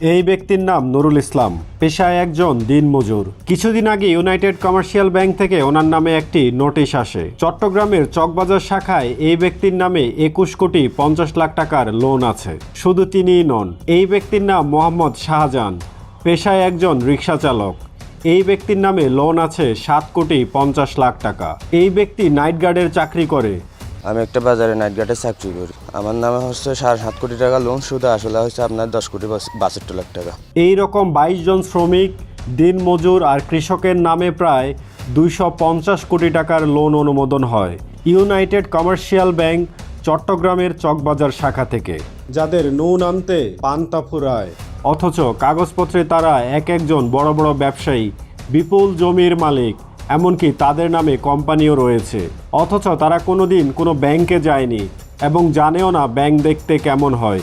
এই ব্যক্তির নাম নুরুল ইসলাম। পেশায় একজন দিনমজুর। কিছুদিন আগে ইউনাইটেড কমার্শিয়াল ব্যাংক থেকে ওনার নামে একটি নোটিশ আসে। চট্টগ্রামের চকবাজার শাখায় এই ব্যক্তির নামে একুশ কোটি পঞ্চাশ লাখ টাকার লোন আছে। শুধু তিনিই নন, এই ব্যক্তির নাম মোহাম্মদ শাহজাহান, পেশায় একজন রিক্সা চালক। এই ব্যক্তির নামে লোন আছে সাত কোটি পঞ্চাশ লাখ টাকা। এই ব্যক্তি নাইট গার্ডের চাকরি করে। আমি একটা বাজারে নাইট গার্ডে চাকরি করি। আমার নামে হচ্ছে সাড়ে সাত কোটি টাকা লোন শুধু আসলে হচ্ছে আপনার দশ কোটি বাষট্টি লাখ টাকা। এই রকম বাইশ জন শ্রমিক দিনমজুর আর কৃষকের নামে প্রায় দুইশো পঞ্চাশ কোটি টাকার লোন অনুমোদন হয় ইউনাইটেড কমার্শিয়াল ব্যাংক চট্টগ্রামের চকবাজার শাখা থেকে। যাদের নুন আনতে পান্তা ফুরায়, অথচ কাগজপত্রে তারা এক একজন বড় বড় ব্যবসায়ী, বিপুল জমির মালিক। এমনকি তাদের নামে কোম্পানিও রয়েছে। অথচ তারা কোনো দিন কোনো ব্যাংকে যায়নি এবং জানেও না ব্যাংক দেখতে কেমন হয়।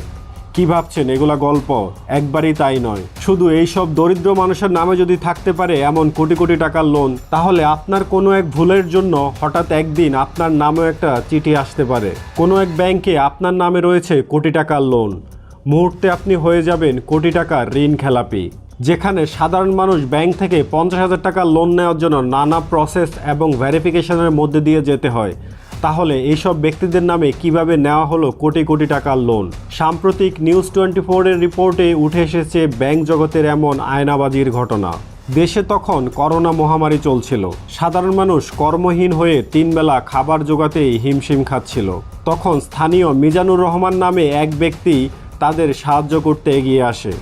কি ভাবছেন এগুলা গল্প? একবারই তাই নয়। শুধু এইসব দরিদ্র মানুষের নামে যদি থাকতে পারে এমন কোটি কোটি টাকার লোন, তাহলে আপনার কোনো এক ভুলের জন্য হঠাৎ একদিন আপনার নামেও একটা চিঠি আসতে পারে। কোনো এক ব্যাংকে আপনার নামে রয়েছে কোটি টাকার লোন। মুহূর্তে আপনি হয়ে যাবেন কোটি টাকার ঋণ খেলাপি। যেখানে সাধারণ মানুষ ব্যাংক থেকে পঞ্চাশ হাজার টাকা লোন নেওয়ার জন্য নানা প্রসেস এবং ভেরিফিকেশনের মধ্যে দিয়ে যেতে হয়। তাহলে এইসব ব্যক্তিদের নামে কীভাবে নেওয়া হলো কোটি কোটি টাকার লোন সাম্প্রতিক নিউজ টোয়েন্টি ফোরের রিপোর্টে উঠে এসেছে ব্যাংক জগতের এমন আয়নাবাজির ঘটনা। দেশে তখন করোনা মহামারী চলছিল। সাধারণ মানুষ কর্মহীন হয়ে তিনবেলা খাবার জোগাতেই হিমশিম খাচ্ছিল। তখন স্থানীয় মিজানুর রহমান নামে এক ব্যক্তি তাদের সাহায্য করতে এগিয়ে আসে।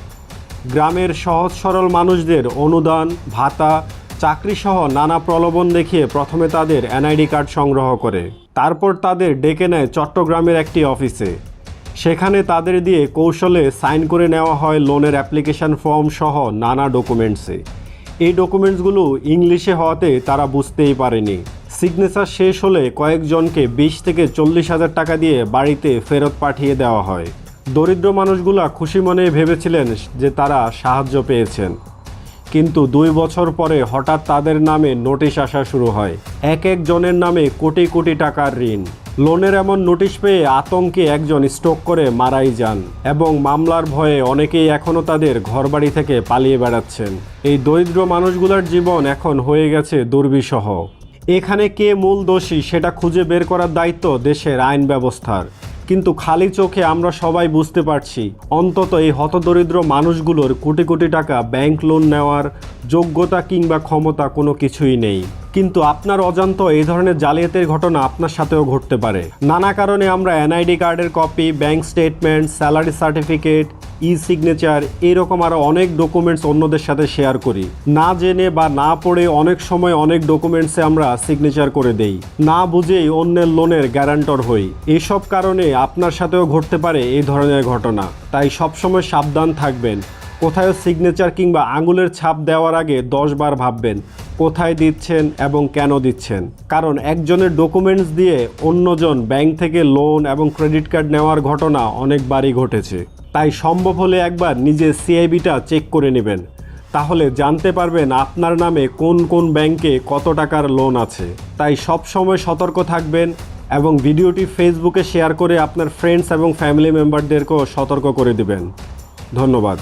গ্রামের সহজ সরল মানুষদের অনুদান, ভাতা, চাকরিসহ নানা প্রলোভন দেখিয়ে প্রথমে তাদের এনআইডি কার্ড সংগ্রহ করে। তারপর তাদের ডেকে নেয় চট্টগ্রামের একটি অফিসে। সেখানে তাদের দিয়ে কৌশলে সাইন করে নেওয়া হয় লোনের অ্যাপ্লিকেশন ফর্ম সহ নানা ডকুমেন্টসে। এই ডকুমেন্টসগুলো ইংলিশে হওয়াতে তারা বুঝতেই পারেনি। সিগনেচার শেষ হলে কয়েকজনকে বিশ থেকে চল্লিশ হাজার টাকা দিয়ে বাড়িতে ফেরত পাঠিয়ে দেওয়া হয়। দরিদ্র মানুষগুলা খুশি মনে ভেবেছিলেন যে তারা সাহায্য পেয়েছেন। কিন্তু দুই বছর পরে হঠাৎ তাদের নামে নোটিশ আসা শুরু হয়। এক এক জনের নামে কোটি কোটি টাকার ঋণ। লোনের এমন নোটিশ পেয়ে আতঙ্কে একজন স্ট্রোক করে মারাই যান এবং মামলার ভয়ে অনেকেই এখনও তাদের ঘরবাড়ি থেকে পালিয়ে বেড়াচ্ছেন। এই দরিদ্র মানুষগুলোর জীবন এখন হয়ে গেছে দুর্বিষহ। এখানে কে মূল দোষী সেটা খুঁজে বের করার দায়িত্ব দেশের আইন ব্যবস্থার। কিন্তু খালি চোখে আমরা সবাই বুঝতে পারছি, অন্তত এই হতদরিদ্র মানুষগুলোর কোটি কোটি টাকা ব্যাংক লোন নেওয়ার যোগ্যতা কিংবা ক্ষমতা কোনো কিছুই নেই। কিন্তু আপনার অজান্ত এই ধরনের জালিয়াতির ঘটনা আপনার সাথেও ঘটতে পারে। নানা কারণে আমরা এনআইডি কার্ডের copy, bank statement, salary certificate e signature এরকম আরও অনেক ডকুমেন্টস অন্যদের সাথে শেয়ার করি। না জেনে বা না পড়ে অনেক সময় অনেক ডকুমেন্টসে আমরা সিগনেচার করে দেই। না বুঝেই অন্যের লোনের গ্যারান্টর হই। এসব কারণে আপনার সাথেও ঘটতে পারে এই ধরনের ঘটনা। তাই সবসময় সাবধান থাকবেন। কোথায় সিগনেচার কিংবা আঙুলের ছাপ দেওয়ার আগে দশ বার ভাববেন, কোথায় দিচ্ছেন এবং কেন দিচ্ছেন। কারণ একজনের ডকুমেন্টস দিয়ে অন্যজন ব্যাংক থেকে লোন এবং ক্রেডিট কার্ড নেওয়ার ঘটনা অনেকবারই ঘটেছে। তাই সম্ভব হলে একবার নিজের সিআইবিটা চেক করে নেবেন। তাহলে জানতে পারবেন আপনার নামে কোন কোন ব্যাংকে কত টাকার লোন আছে। তাই সব সময় সতর্ক থাকবেন এবং ভিডিওটি ফেসবুকে শেয়ার করে আপনার ফ্রেন্ডস এবং ফ্যামিলি মেম্বারদেরকেও সতর্ক করে দেবেন। ধন্যবাদ।